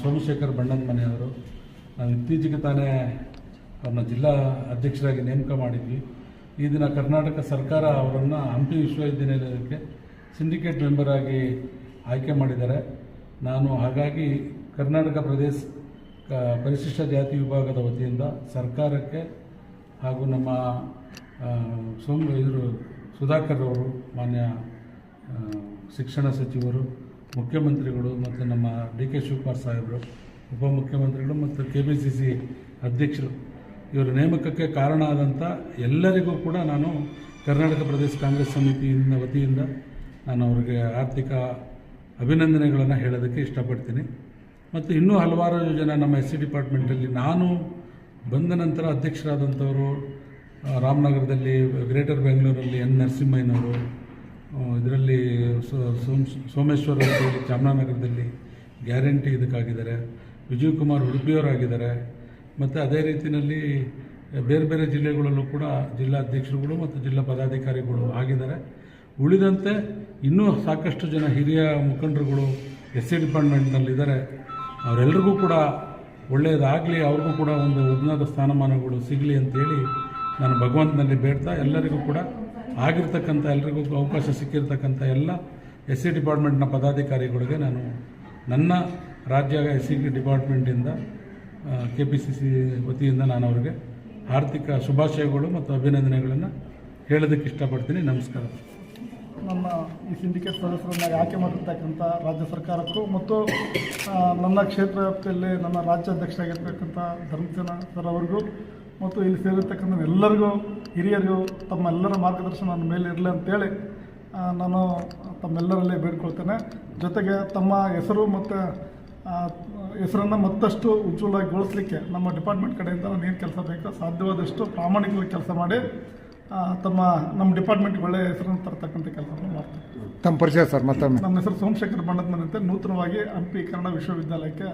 ಸೋಮಶೇಖರ್ ಬಣ್ಣದ ಮನೆಯವರು, ನಾವು ಇತ್ತೀಚೆಗೆ ತಾನೇ ಅವ್ರನ್ನ ಜಿಲ್ಲಾ ಅಧ್ಯಕ್ಷರಾಗಿ ನೇಮಕ ಮಾಡಿದ್ವಿ. ಈ ದಿನ ಕರ್ನಾಟಕ ಸರ್ಕಾರ ಅವರನ್ನು ಹಂಪಿ ವಿಶ್ವವಿದ್ಯಾನಿಲಯಕ್ಕೆ ಸಿಂಡಿಕೇಟ್ ಮೆಂಬರ್ ಆಗಿ ಆಯ್ಕೆ ಮಾಡಿದ್ದಾರೆ. ನಾನು ಹಾಗಾಗಿ ಕರ್ನಾಟಕ ಪ್ರದೇಶ ಪರಿಶಿಷ್ಟ ಜಾತಿ ವಿಭಾಗದ ವತಿಯಿಂದ ಸರ್ಕಾರಕ್ಕೆ ಹಾಗೂ ನಮ್ಮ ಸೋಮ ಇವರು ಸುಧಾಕರ್ ಅವರು, ಮಾನ್ಯ ಶಿಕ್ಷಣ ಸಚಿವರು ಮುಖ್ಯಮಂತ್ರಿಗಳು ಮತ್ತು ನಮ್ಮ ಡಿ ಕೆ ಶಿವಕುಮಾರ್ ಸಾಹೇಬರು ಉಪಮುಖ್ಯಮಂತ್ರಿಗಳು ಮತ್ತು ಕೆ ಪಿ ಸಿ ಸಿ ಅಧ್ಯಕ್ಷರು, ಇವರ ನೇಮಕಕ್ಕೆ ಕಾರಣ ಆದಂಥ ಎಲ್ಲರಿಗೂ ಕೂಡ ನಾನು ಕರ್ನಾಟಕ ಪ್ರದೇಶ ಕಾಂಗ್ರೆಸ್ ಸಮಿತಿಯಿಂದ ವತಿಯಿಂದ ನಾನು ಅವರಿಗೆ ಆರ್ಥಿಕ ಅಭಿನಂದನೆಗಳನ್ನು ಹೇಳೋದಕ್ಕೆ ಇಷ್ಟಪಡ್ತೀನಿ. ಮತ್ತು ಇನ್ನೂ ಹಲವಾರು ಜನ ನಮ್ಮ ಎಸ್ ಸಿ ಡಿಪಾರ್ಟ್ಮೆಂಟಲ್ಲಿ ನಾನು ಬಂದ ನಂತರ ಅಧ್ಯಕ್ಷರಾದಂಥವರು ರಾಮನಗರದಲ್ಲಿ, ಗ್ರೇಟರ್ ಬೆಂಗಳೂರಲ್ಲಿ ಎನ್ ನರಸಿಂಹಯ್ಯನವರು ಇದರಲ್ಲಿ ಸೋಮೇಶ್ವರ ಅಂತೇಳಿ ಚಾಮರಾಜನಗರದಲ್ಲಿ ಗ್ಯಾರಂಟಿ ಇದಕ್ಕಾಗಿದ್ದಾರೆ. ವಿಜಯ್ ಕುಮಾರ್ ಉಡುಪಿಯವರಾಗಿದ್ದಾರೆ. ಮತ್ತು ಅದೇ ರೀತಿಯಲ್ಲಿ ಬೇರೆ ಬೇರೆ ಜಿಲ್ಲೆಗಳಲ್ಲೂ ಕೂಡ ಜಿಲ್ಲಾಧ್ಯಕ್ಷರುಗಳು ಮತ್ತು ಜಿಲ್ಲಾ ಪದಾಧಿಕಾರಿಗಳು ಆಗಿದ್ದಾರೆ. ಉಳಿದಂತೆ ಇನ್ನೂ ಸಾಕಷ್ಟು ಜನ ಹಿರಿಯ ಮುಖಂಡರುಗಳು ಎಸ್ ಸಿ ಡಿಪಾರ್ಟ್ಮೆಂಟ್ನಲ್ಲಿದ್ದಾರೆ. ಅವರೆಲ್ಲರಿಗೂ ಕೂಡ ಒಳ್ಳೆಯದಾಗಲಿ, ಅವ್ರಿಗೂ ಕೂಡ ಒಂದು ಉನ್ನತ ಸ್ಥಾನಮಾನಗಳು ಸಿಗಲಿ ಅಂತೇಳಿ ನಾನು ಭಗವಂತನಲ್ಲಿ ಬೇಡ್ತಾ ಎಲ್ಲರಿಗೂ ಕೂಡ ಆಗಿರ್ತಕ್ಕಂಥ ಎಲ್ರಿಗೂ ಅವಕಾಶ ಸಿಕ್ಕಿರ್ತಕ್ಕಂಥ ಎಲ್ಲ ಎಸ್ ಸಿ ಡಿಪಾರ್ಟ್ಮೆಂಟ್ನ ಪದಾಧಿಕಾರಿಗಳಿಗೆ ನಾನು ನನ್ನ ರಾಜ್ಯ ಎಸ್ ಸಿ ಡಿಪಾರ್ಟ್ಮೆಂಟಿಂದ ಕೆ ಪಿ ಸಿ ಸಿ ವತಿಯಿಂದ ನಾನು ಅವರಿಗೆ ಆರ್ಥಿಕ ಶುಭಾಶಯಗಳು ಮತ್ತು ಅಭಿನಂದನೆಗಳನ್ನು ಹೇಳೋದಕ್ಕೆ ಇಷ್ಟಪಡ್ತೀನಿ. ನಮಸ್ಕಾರ. ನನ್ನ ಈ ಸಿಂಡಿಕೇಟ್ ಸದಸ್ಯರನ್ನ ಆಯ್ಕೆ ಮಾಡಿರ್ತಕ್ಕಂಥ ರಾಜ್ಯ ಸರ್ಕಾರಕ್ಕೂ ಮತ್ತು ನನ್ನ ಕ್ಷೇತ್ರ ವ್ಯಾಪ್ತಿಯಲ್ಲಿ ನನ್ನ ರಾಜ್ಯಾಧ್ಯಕ್ಷರಾಗಿರ್ತಕ್ಕಂಥ ಧರ್ಮಸೇನ ಸರ್ ಅವರಿಗೂ ಮತ್ತು ಇಲ್ಲಿ ಸೇರಿರ್ತಕ್ಕಂಥ ಎಲ್ಲರಿಗೂ ಹಿರಿಯರಿಗೂ ತಮ್ಮೆಲ್ಲರ ಮಾರ್ಗದರ್ಶನ ನನ್ನ ಮೇಲೆ ಇರಲಿ ಅಂತೇಳಿ ನಾನು ತಮ್ಮೆಲ್ಲರಲ್ಲಿ ಬೇಡ್ಕೊಳ್ತೇನೆ. ಜೊತೆಗೆ ತಮ್ಮ ಹೆಸರು ಮತ್ತು ಹೆಸರನ್ನು ಮತ್ತಷ್ಟು ಉಜ್ವಲಗೊಳಿಸಲಿಕ್ಕೆ ನಮ್ಮ ಡಿಪಾರ್ಟ್ಮೆಂಟ್ ಕಡೆಯಿಂದ ನಾನು ಏನು ಕೆಲಸ ಬೇಕೋ ಸಾಧ್ಯವಾದಷ್ಟು ಪ್ರಾಮಾಣಿಕವಾಗಿ ಕೆಲಸ ಮಾಡಿ ತಮ್ಮ ನಮ್ಮ ಡಿಪಾರ್ಟ್ಮೆಂಟ್ಗೆ ಒಳ್ಳೆಯ ಹೆಸರನ್ನು ತರತಕ್ಕಂಥ ಕೆಲಸವನ್ನು ಮಾಡ್ತೀನಿ. ತಮ್ಮ ಪರಿಚಯ ಸರ್ ಮತ್ತೊಮ್ಮೆ. ನಮ್ಮ ಹೆಸರು ಸೋಮಶೇಖರ್ ಬಣ್ಣದ ಮನೆ ಅಂತ ನೂತನವಾಗಿ ಹಂಪಿ ಕನ್ನಡ ವಿಶ್ವವಿದ್ಯಾಲಯಕ್ಕೆ